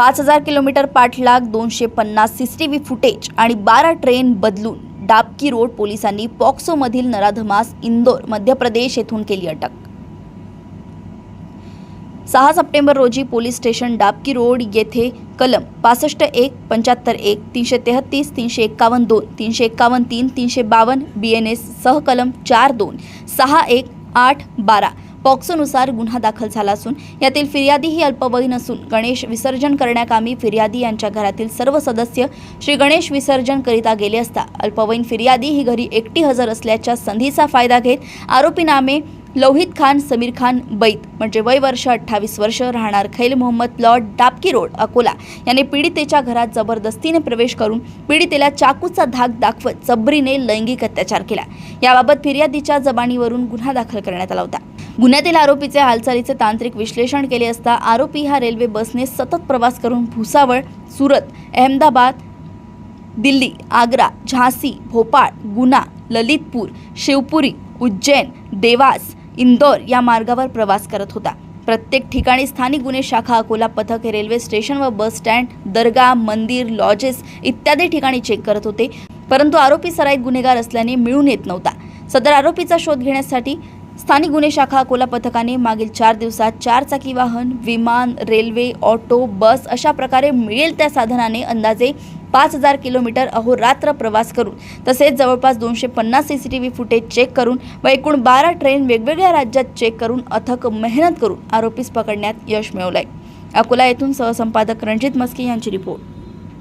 पाच हजार किलोमीटर पाठलाग दोनशे पन्नास C C T V footage आणि बारा ट्रेन बदलून डाबकी रोड पोलिसांनी पॉक्सोमधील नराधमास इंदोर मध्य प्रदेश येथून केली अटक. सहा सप्टेंबर रोजी पोलीस स्टेशन डाबकी रोड येथे कलम पासष्ट एक पंच्याहत्तर एक तीनशे तेहत्तीस तीनशे एक्कावन्न दोन तीनशे एक्कावन्न तीन तीनशे बावन्न बी एन एस सहकलम चार दोन सहा एक आठ बारा पॉक्सोनुसार गुन्हा दाखल झाला असून यातील फिर्यादी ही अल्पवयीन असून गणेश विसर्जन करण्याकामी फिर्यादी यांच्या घरातील सर्व सदस्य श्री गणेश विसर्जन करिता गेले असता अल्पवयीन फिर्यादी ही घरी एकटी हजर असल्याच्या संधीचा फायदा घेत आरोपी नामे लोहित खान समीर खान बैत म्हणजे वय वर्ष अठ्ठावीस वर्ष राहणार खैल मोहम्मद प्लॉट डाबकी रोड अकोला. याने पीडितेच्या घरात जबरदस्तीने प्रवेश करून पीडितेला चाकूचा धाक दाखवत जबरीने लैंगिक अत्याचार केला. याबाबत फिर्यादीच्या जबानीवरून गुन्हा दाखल करण्यात आला होता. गुन्ह्यातील आरोपीचे हालचालीचे तांत्रिक विश्लेषण केले असता आरोपी हा रेल्वे बसने सतत प्रवास करून भुसावळ सुरत अहमदाबाद दिल्ली आग्रा झांसी भोपाळ गुना ललितपूर शिवपुरी उज्जैन देवास इंदौर या मार्गावर प्रवास करत होता. प्रत्येक ठिकाणी स्थानिक गुन्हे शाखा अकोला पथक हे रेल्वे स्टेशन व बस स्टँड दर्गा मंदिर लॉजेस इत्यादी ठिकाणी चेक करत होते. परंतु आरोपी सराईत गुन्हेगार असल्याने मिळून येत नव्हता. सदर आरोपीचा शोध घेण्यासाठी स्थानिक गुन्हे शाखा अकोला पथकाने मागील चार दिवसात चारचाकी वाहन विमान रेल्वे ऑटो बस अशा प्रकारे मिळेल त्या साधनाने अंदाजे पाच हजार किलोमीटर अहोरात्र प्रवास करून तसेच जवळपास दोनशे पन्नास C C T V footage check करून व एकूण बारा ट्रेन वेगवेगळ्या राज्यात चेक करून अथक मेहनत करून आरोपीस पकडण्यात यश मिळवलंय. अकोला येथून सहसंपादक रणजित मस्के यांची रिपोर्ट.